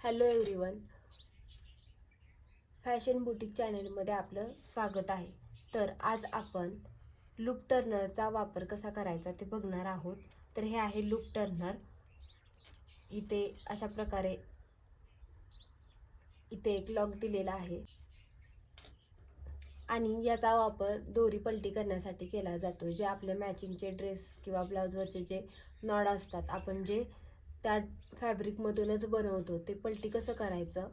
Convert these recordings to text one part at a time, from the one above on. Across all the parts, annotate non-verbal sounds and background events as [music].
Hello everyone fashion boutique चॅनलमध्ये आपलं स्वागत आहे. तर आज आपण लूप टर्नरचा वापर कसा करायचा ते बघणार आहोत. तर हे आहे लूप टर्नर इथे अशा प्रकारे इथे एक लॉक दिलेला आहे. आणि याचा वापर दोरी पलटी करण्यासाठी केला जातो. जे आपले मॅचिंगचे ड्रेस किंवा ब्लाऊजवरचे जे नॉड असतात आपण जे त्या फॅब्रिकमधूनच बनवतो. ते पलटी कसं करायचं?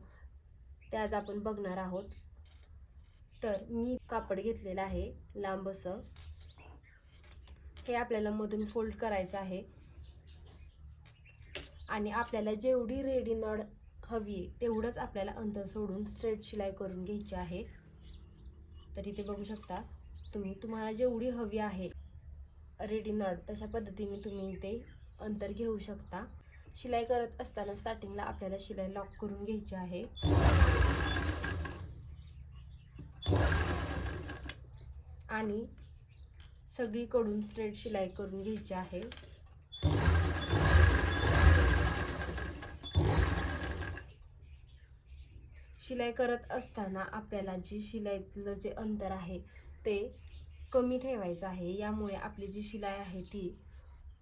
ते आज आपण बघणार आहोत. तर मी कापड घेतलेलं आहे लांब असं हे आपल्याला मधून फोल्ड करायचं आहे. आणि आपल्याला जेवढी रेडी नॉड हवी आहे तेवढंच आपल्याला अंतर सोडून स्ट्रेट शिलाई करून घ्यायची आहे. तर इथे बघू शकता तुम्ही तुम्हाला जेवढी हवी आहे रेडी नॉड तशा पद्धतीने तुम्ही इथे अंतर घेऊ शकता. शिलाई करत असताना स्टार्टिंगला आपल्याला शिलाई लॉक करून घ्यायची आहे. आणि सगळीकडून स्ट्रेट शिलाई करून घ्यायची आहे. शिलाई करत असताना आपल्याला जी शिलाईतलं जे अंतर आहे ते कमी ठेवायचं आहे. यामुळे आपली जी शिलाई आहे ती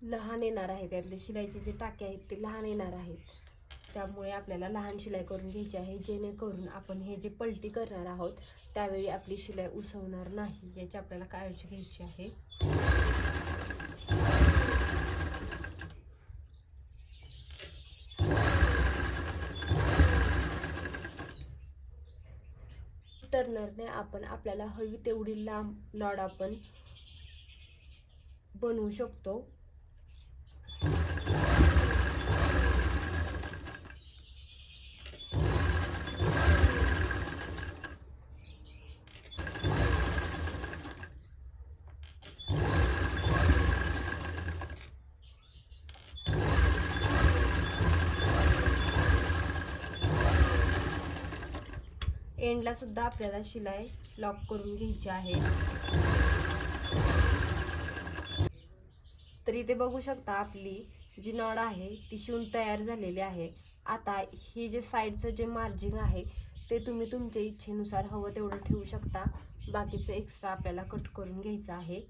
लहान येणार आहेत त्यातले शिलाईचे जे टाके आहेत ते लहान येणार आहेत. त्यामुळे आपल्याला लहान शिलाई करून घ्यायची आहे जेणेकरून आपण हे जे पलटी करणार आहोत त्यावेळी आपली शिलाई उसवणार नाही याची आपल्याला काळजी घ्यायची आहे. टर्नरने आपण आपल्याला हवी तेवढी लांब नॉड आपण बनवू शकतो. एंडला सुद्धा आपल्याला शिलाई लॉक करून घ्यायची आहे. तर इथे बघू शकता आपली जी नॉड आहे ती शिवून तयार झालेली आहे. आता ही जे साईडचं जे मार्जिंग आहे ते तुम्ही तुमच्या इच्छेनुसार हवं तेवढं ठेवू शकता. बाकीचं एक्स्ट्रा आपल्याला कट करून घ्यायचं आहे.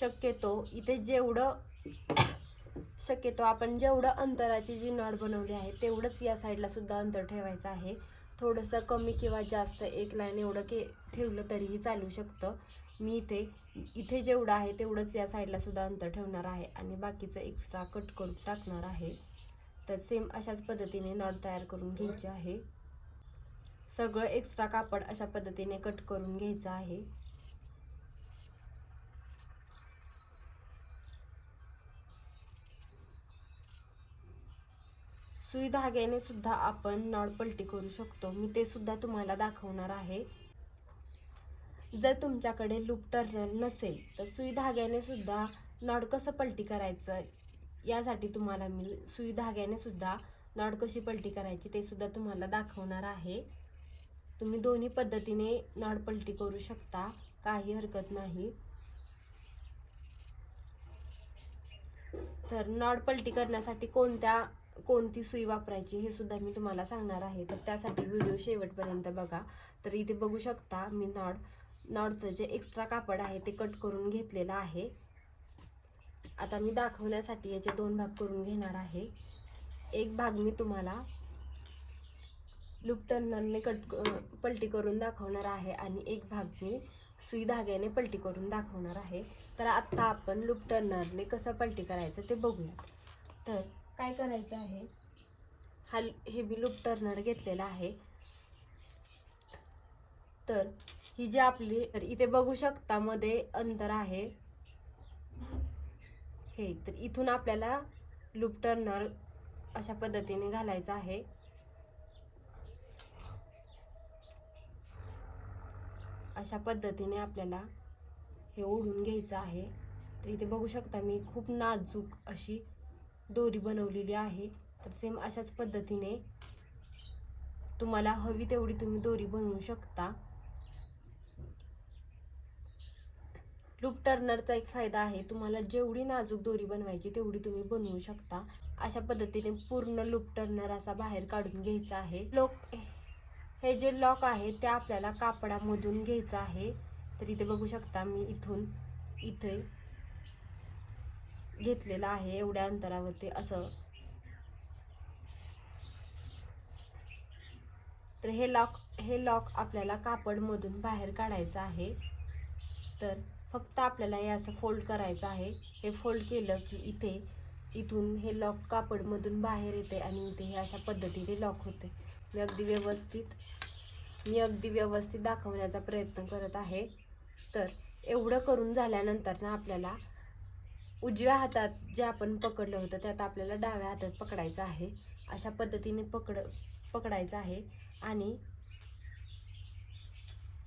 शक्यतो इथे जेवढं शक्यतो आपण जेवढं अंतराची जी नॉट बनवली आहे तेवढंच या साईडला सुद्धा अंतर ठेवायचं आहे. थोडंसं कमी किंवा जास्त एक लाईन एवढं के ठेवलं तरीही चालू शकतं. मी इथे इथे जेवढं आहे तेवढंच या साईडला सुद्धा अंतर ठेवणार आहे आणि बाकीचं एक्स्ट्रा कट करून टाकणार आहे. तर सेम अशाच पद्धतीने नॉट तयार करून घ्यायची आहे. सगळं एक्स्ट्रा कापड अशा पद्धतीने कट करून घ्यायचं आहे. सुई धाग्याने सुद्धा आपण नॉड पलटी करू शकतो. मी ते सुद्धा तुम्हाला दाखवणार आहे. जर तुमच्याकडे लूप टर्नर नसेल तर सुई धाग्याने सुद्धा नॉड कसं पलटी करायचं यासाठी तुम्हाला मी सुई धाग्याने सुद्धा नॉड कशी पलटी करायची ते सुद्धा तुम्हाला दाखवणार आहे. तुम्ही दोन्ही पद्धतीने नॉड पलटी करू शकता काही हरकत नाही. तर नॉड पलटी करण्यासाठी कोणत्या कोणती सुई वापरायची हे सुद्धा मी तुम्हाला सांगणार आहे. तर त्यासाठी व्हिडिओ शेवटपर्यंत बघा. तर इथे बघू शकता मी नॉड नॉडचं जे एक्स्ट्रा कापड आहे ते कट करून घेतलेलं आहे. आता मी दाखवण्यासाठी याचे दोन भाग करून घेणार आहे. एक भाग मी तुम्हाला लूप टर्नरने कट पलटी करून दाखवणार आहे आणि एक भाग मी सुई धाग्याने पलटी करून दाखवणार आहे. तर आत्ता आपण लूप टर्नरने कसं पलटी करायचं ते बघूया. तर काय करायचं आहे? हा हे बी लूप टर्नर घेतलेला आहे. तर ही जी आपली तर इथे बघू शकता मध्ये अंतर आहे. हे तर इथून आपल्याला लूप टर्नर अशा पद्धतीने घालायचं आहे. अशा पद्धतीने आपल्याला हे ओढून घ्यायचं आहे. तर इथे बघू शकता मी खूप नाजूक अशी दोरी बनवलेली आहे. तर सेम अशाच पद्धतीने तुम्हाला हवी तेवढी तुम्ही दोरी बनवू शकता. लूप टर्नरचा एक फायदा आहे तुम्हाला जेवढी नाजूक दोरी बनवायची तेवढी तुम्ही बनवू शकता. अशा पद्धतीने पूर्ण लूप टर्नर असा बाहेर काढून घ्यायचा आहे. लोक हे जे लॉक आहे ते आपल्याला कापडामधून घ्यायचं आहे. तर इथे बघू शकता मी इथून इथे घेतलेलं आहे एवढ्या अंतरावरती असं. तर हे लॉक हे लॉक आपल्याला कापडमधून बाहेर काढायचं आहे. तर फक्त आपल्याला हे असं फोल्ड करायचं आहे. हे फोल्ड केलं की इथे इथून हे लॉक कापडमधून बाहेर येते आणि इथे हे अशा पद्धतीने लॉक होते. मी अगदी व्यवस्थित मी अगदी व्यवस्थित दाखवण्याचा प्रयत्न करत आहे. तर एवढं करून झाल्यानंतर ना आपल्याला उजव्या हातात जे आपण पकडलं होतं त्यात आपल्याला डाव्या हातात पकडायचं आहे. अशा पद्धतीने पकड पकडायचं आहे. आणि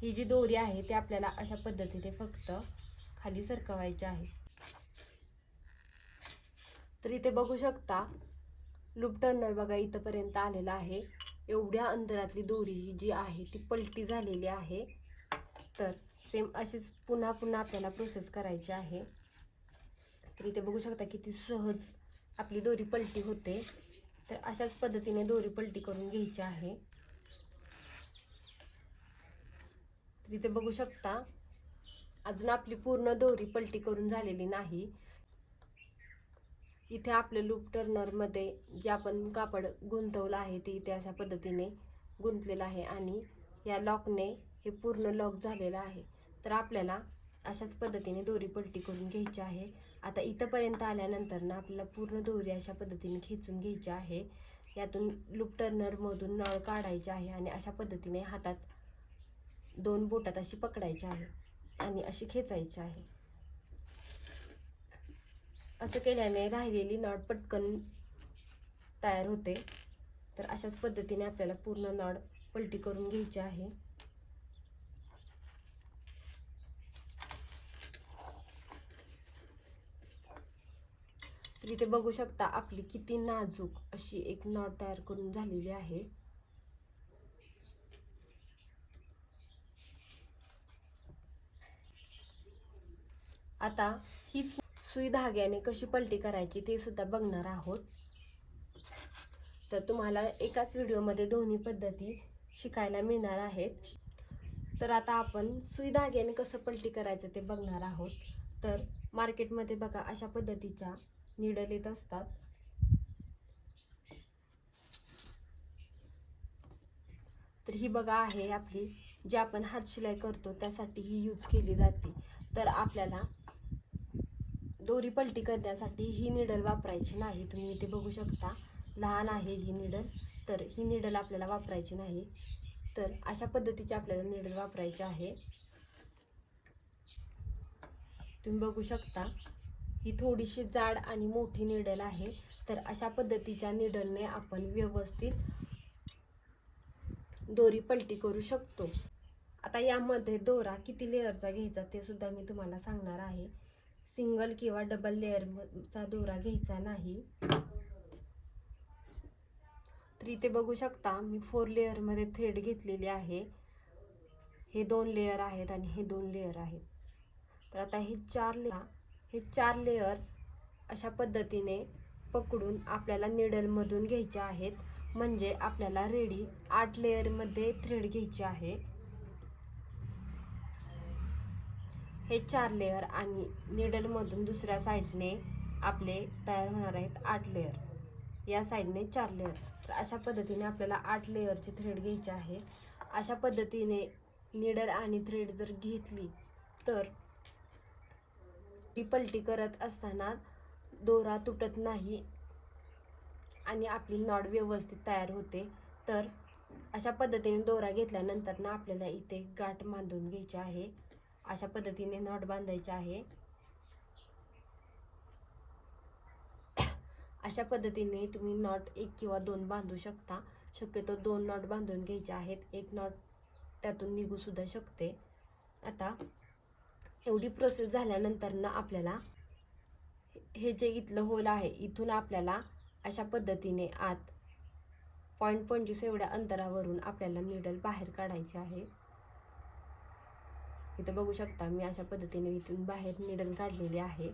ही जी दोरी आहे ती आपल्याला अशा पद्धतीने फक्त खाली सरकवायची आहे. तर इथे बघू शकता लूप टर्नर बघा इथंपर्यंत आलेला आहे. एवढ्या अंतरातली दोरी ही जी आहे ती पलटी झालेली आहे. तर सेम अशीच पुन्हा पुन्हा आपल्याला प्रोसेस करायची आहे. तर इथे बघू शकता किती सहज आपली दोरी पलटी होते. तर अशाच पद्धतीने दोरी पलटी करून घ्यायची आहे. तर इथे बघू शकता अजून आपली पूर्ण दोरी पलटी करून झालेली नाही. इथे आपल्या लूप टर्नरमध्ये जे आपण कापड गुंतवलं आहे ते इथे अशा पद्धतीने गुंतलेलं आहे आणि या लॉकने हे पूर्ण लॉक झालेलं आहे. तर आपल्याला अशाच पद्धतीने दोरी पलटी करून घ्यायची आहे. आता इथंपर्यंत आल्यानंतर ना आपल्याला पूर्ण दोरी अशा पद्धतीने खेचून घ्यायची आहे. यातून लूप टर्नरमधून नळ काढायचे आहे आणि अशा पद्धतीने हातात दोन बोटात अशी पकडायची आहे आणि अशी खेचायची आहे. असं केल्याने राहिलेली नळ पटकन तयार होते. तर अशाच पद्धतीने आपल्याला पूर्ण नळ पलटी करून घ्यायची आहे. तर इथे बघू शकता आपली किती नाजूक अशी एक नॉट तयार करून झालेली आहे. आता हीच सुई धाग्याने कशी पलटी करायची ते सुद्धा बघणार आहोत. तर तुम्हाला एकाच व्हिडिओमध्ये दोन्ही पद्धती शिकायला मिळणार आहेत. तर आता आपण सुई धाग्याने कसं पलटी करायचं ते बघणार आहोत. तर मार्केटमध्ये बघा अशा पद्धतीच्या निडल येत असतात. तर ही बघा आहे आपली जी आपण हात शिलाई करतो त्यासाठी ही यूज केली जाते. तर आपल्याला दोरी पलटी करण्यासाठी ही निडल वापरायची नाही. तुम्ही इथे बघू शकता लहान आहे ही निडल. तर ही निडल आपल्याला वापरायची नाही. तर अशा पद्धतीची आपल्याला निडल वापरायची आहे. तुम्ही बघू शकता ही थोडीशी जाड आणि मोठी निडल आहे. तर अशा पद्धतीच्या निडलने आपण व्यवस्थित दोरी पलटी करू शकतो. आता यामध्ये दोरा किती लेअरचा घ्यायचा ते सुद्धा मी तुम्हाला सांगणार आहे. सिंगल किंवा डबल लेअरचा दोरा घ्यायचा नाही. तर इथे बघू शकता मी फोर लेअरमध्ये थ्रेड घेतलेली आहे. हे दोन लेअर आहेत आणि हे दोन लेअर आहेत. तर आता हे चार लेअर हे चार लेअर अशा पद्धतीने पकडून आपल्याला निडलमधून घ्यायचे आहेत. म्हणजे आपल्याला रेडी आठ लेअरमध्ये थ्रेड घ्यायचे आहे. हे चार लेअर आणि निडलमधून दुसऱ्या साईडने आपले तयार होणार आहेत आठ लेअर या साईडने चार लेअर तर अशा पद्धतीने आपल्याला आठ लेअरचे थ्रेड घ्यायचे आहे. अशा पद्धतीने निडल आणि थ्रेड जर घेतली तर ती पलटी करत असताना दोरा तुटत नाही आणि आपली नॉड व्यवस्थित तयार होते. तर अशा पद्धतीने दोरा घेतल्यानंतर ना आपल्याला इथे गाठ बांधून घ्यायची आहे. अशा पद्धतीने नॉट बांधायचे आहे. अशा पद्धतीने तुम्ही नॉट एक किंवा दोन बांधू शकता. शक्यतो दोन नॉट बांधून घ्यायचे आहेत. एक नॉट त्यातून निघू सुद्धा शकते. आता एवढी प्रोसेस झाल्यानंतर ना आपल्याला हे जे इथलं होल आहे इथून आपल्याला अशा पद्धतीने आत पॉईंट पंचवीस एवढ्या अंतरावरून आपल्याला निडल बाहेर काढायची आहे. इथं बघू शकता मी अशा पद्धतीने इथून बाहेर निडल काढलेली आहे.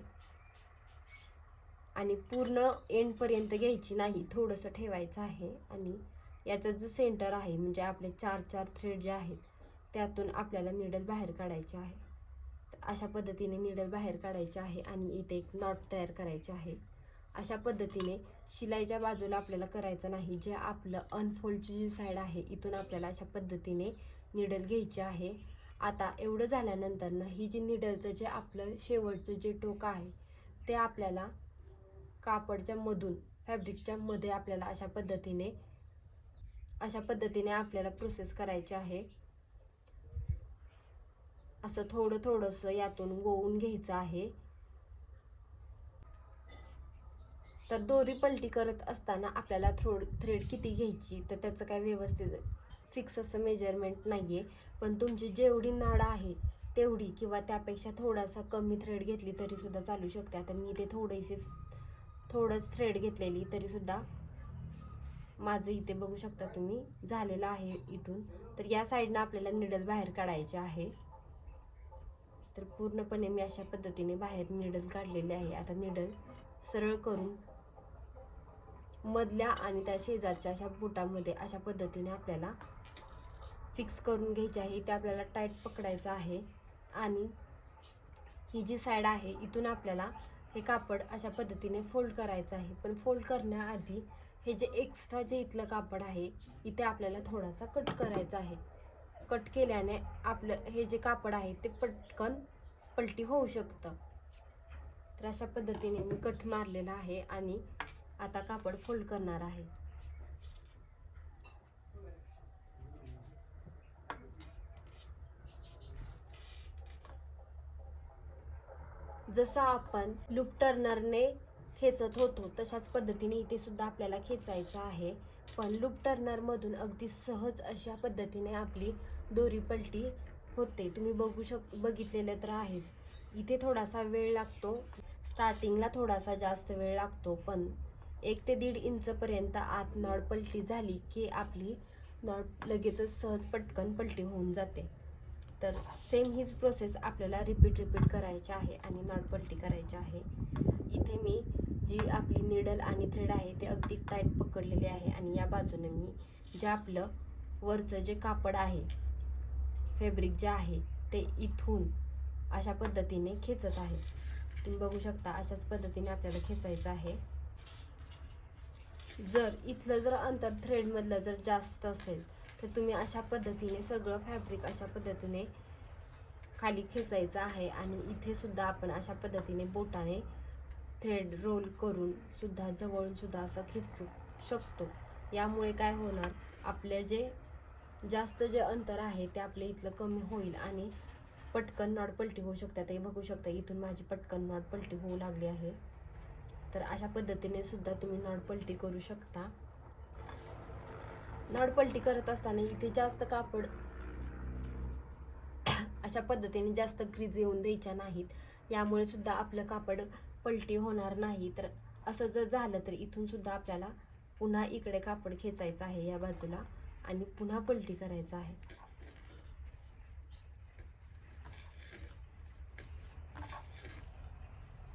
आणि पूर्ण एंडपर्यंत घ्यायची नाही थोडंसं ठेवायचं आहे. आणि याचं जे सेंटर आहे म्हणजे आपले चार चार थ्रेड जे आहेत त्यातून आपल्याला निडल बाहेर काढायचे आहे. अशा पद्धतीने निडल बाहेर काढायचे आहे आणि इथे एक नॉट तयार करायचे आहे. अशा पद्धतीने शिलाईच्या बाजूला आपल्याला करायचं नाही. जे आपलं अनफोल्डची जी साईड आहे इथून आपल्याला अशा पद्धतीने निडल घ्यायची आहे. आता एवढं झाल्यानंतर ना ही जी निडलचं जे आपलं शेवटचं जे टोक आहे ते आपल्याला कापडच्या मधून फॅब्रिकच्या मध्ये आपल्याला अशा पद्धतीने अशा पद्धतीने आपल्याला प्रोसेस करायची आहे. असं थोडं थोडंसं यातून गोवून घ्यायचं आहे. तर दोरी पलटी करत असताना आपल्याला थ्रोड थ्रेड किती घ्यायची? तर त्याचं काय व्यवस्थित फिक्स असं मेजरमेंट नाही आहे पण तुमची जेवढी नाड आहे तेवढी किंवा त्यापेक्षा थोडासा कमी थ्रेड घेतली तरीसुद्धा चालू शकते. आता मी इथे थोडीशीच थोडंच थ्रेड घेतलेली तरीसुद्धा माझं इथे बघू शकता तुम्ही. झालेलं आहे इथून. तर या साईडनं आपल्याला निडल बाहेर काढायचे आहे. तर पूर्णपणे मी अशा पद्धतीने बाहेर निडल काढलेले आहे. आता निडल सरळ करून मधल्या आणि त्या शेजारच्या अशा बुटामध्ये अशा पद्धतीने आपल्याला फिक्स करून घ्यायची आहे. इथे आपल्याला टाईट पकडायचं आहे. आणि ही जी साईड आहे इथून आपल्याला हे कापड अशा पद्धतीने फोल्ड करायचं आहे. पण फोल्ड करण्याआधी हे जे एक्स्ट्रा जे इथलं कापड आहे इथे आपल्याला थोडासा कट करायचा आहे. कट केल्याने आपलं हे जे कापड आहे ते पटकन पलटी होऊ शकतं. तर अशा पद्धतीने मी कट मारलेला आहे आणि आता कापड फोल्ड करणार आहे. जसं आपण लूप टर्नरने खेचत होतो तशाच पद्धतीने इथे सुद्धा आपल्याला खेचायचं आहे. पण लूप टर्नरमधून अगदी सहज अशा पद्धतीने आपली दोरी पलटी होते. तुम्ही बघू शक बघितलेलं तर आहेच. इथे थोडासा वेळ लागतो. स्टार्टिंगला थोडासा जास्त वेळ लागतो पण एक ते दीड इंचपर्यंत आत नळ पलटी झाली की आपली नळ लगेचच सहज पटकन पलटी होऊन जाते. तर सेम हीच प्रोसेस आपल्याला रिपीट रिपीट करायची आहे आणि नळ पलटी करायची आहे. इथे मी जी आपली निडल आणि थ्रेड आहे ते अगदी टाईट पकडलेले आहे आणि या बाजूने मी जे आपलं वरचं जे कापड आहे फॅब्रिक जे आहे ते इथून अशा पद्धतीने खेचत आहे. तुम्ही बघू शकता अशाच पद्धतीने आपल्याला खेचायचं आहे. जर इथलं जर अंतर थ्रेडमधलं जर जास्त असेल तर तुम्ही अशा पद्धतीने सगळं फॅब्रिक अशा पद्धतीने खाली खेचायचं आहे आणि इथे सुद्धा आपण अशा पद्धतीने बोटाने थ्रेड रोल करून सुद्धा जवळून सुद्धा असं खेचू शकतो. यामुळे काय होणार? आपले जे जास्त जे अंतर आहे ते आपले इथलं कमी होईल आणि पटकन नॉट पलटी होऊ शकतात हे बघू शकता इथून माझी पटकन नॉट पलटी होऊ लागली आहे. तर अशा पद्धतीने सुद्धा तुम्ही नॉट पलटी करू शकता. नॉट पलटी करत असताना इथे जास्त कापड [coughs] अशा पद्धतीने जास्त क्रीज येऊन द्यायच्या नाहीत. यामुळे सुद्धा आपलं कापड पलटी होणार नाही. तर असं जर झालं तर इथून सुद्धा आपल्याला पुन्हा इकडे कापड खेचायचं आहे या बाजूला. आणि पुन्हा पलटी करायचं आहे.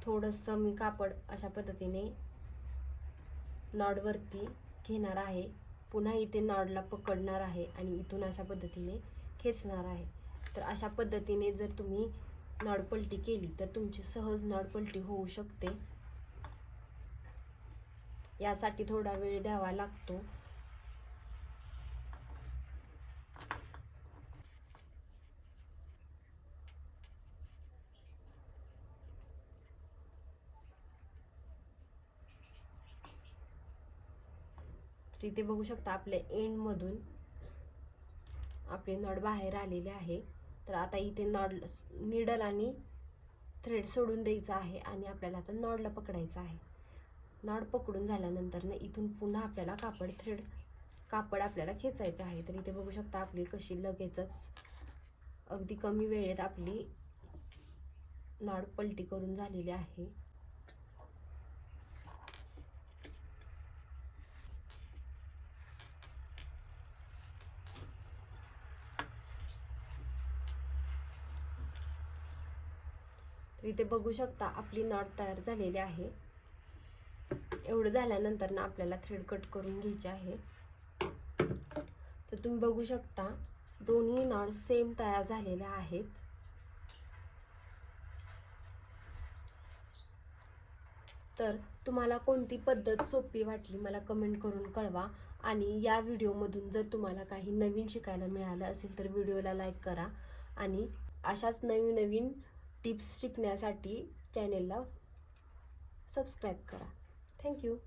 थोडंसं मी कापड अशा पद्धतीने नॉडवरती घेणार आहे. पुन्हा इथे नॉडला पकडणार आहे आणि इथून अशा पद्धतीने खेचणार आहे. तर अशा पद्धतीने जर तुम्ही नॉड पलटी केली तर तुमची सहज नॉड पलटी होऊ शकते. यासाठी थोडा वेळ द्यावा लागतो. तर इथे बघू शकता आपल्या एंडमधून आपले नड बाहेर आलेले आहे. तर आता इथे नॉड निडल आणि थ्रेड सोडून द्यायचं आहे आणि आपल्याला आता नॉडला पकडायचं आहे. नॉड पकडून झाल्यानंतर ना इथून पुन्हा आपल्याला कापड थ्रेड कापड आपल्याला खेचायचं आहे. तर इथे बघू शकता आपली कशी लगेचच अगदी कमी वेळेत आपली नॉड पलटी करून झालेली आहे. इथे बघू शकता आपली नॉट तयार झालेली आहे. एवढं झाल्यानंतर ना आपल्याला थ्रेड कट करून घ्यायचे आहे. तर तुम्ही बघू शकता दोन्ही नॉट सेम तयार झालेल्या आहेत. तर तुम्हाला कोणती पद्धत सोपी वाटली मला कमेंट करून कळवा. आणि या व्हिडिओमधून जर तुम्हाला काही नवीन शिकायला मिळालं असेल तर व्हिडिओला लाईक करा. आणि अशाच नवीन नवीन टिप्स शिकण्यासाठी चॅनेलला सबस्क्राईब करा. थँक्यू.